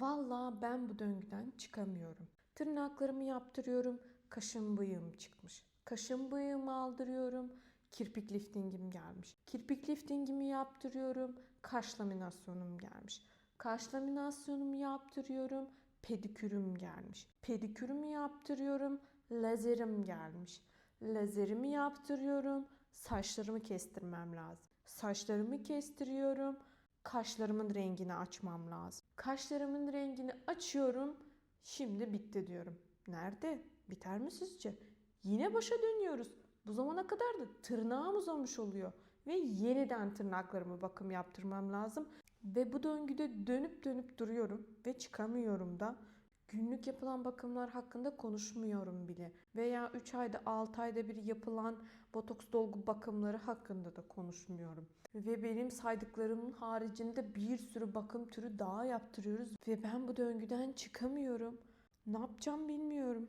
Vallahi ben bu döngüden çıkamıyorum. Tırnaklarımı yaptırıyorum, kaşım bıyığım çıkmış. Kaşım bıyığımı aldırıyorum, kirpik liftingim gelmiş. Kirpik liftingimi yaptırıyorum, kaş laminasyonum gelmiş. Kaş laminasyonumu yaptırıyorum, pedikürüm gelmiş. Pedikürümü yaptırıyorum, lazerim gelmiş. Lazerimi yaptırıyorum, saçlarımı kestirmem lazım. Saçlarımı kestiriyorum, kaşlarımın rengini açmam lazım. Kaşlarımın rengini açıyorum, şimdi bitti diyorum. Nerede? Biter mi sizce? Yine başa dönüyoruz. Bu zamana kadar da tırnağım uzamış oluyor. Ve yeniden tırnaklarımı bakım yaptırmam lazım. Ve bu döngüde dönüp dönüp duruyorum ve çıkamıyorum da. Günlük yapılan bakımlar hakkında konuşmuyorum bile. Veya 3 ayda 6 ayda bir yapılan botoks dolgu bakımları hakkında da konuşmuyorum. Ve benim saydıklarımın haricinde bir sürü bakım türü daha yaptırıyoruz. Ve ben bu döngüden çıkamıyorum. Ne yapacağım bilmiyorum.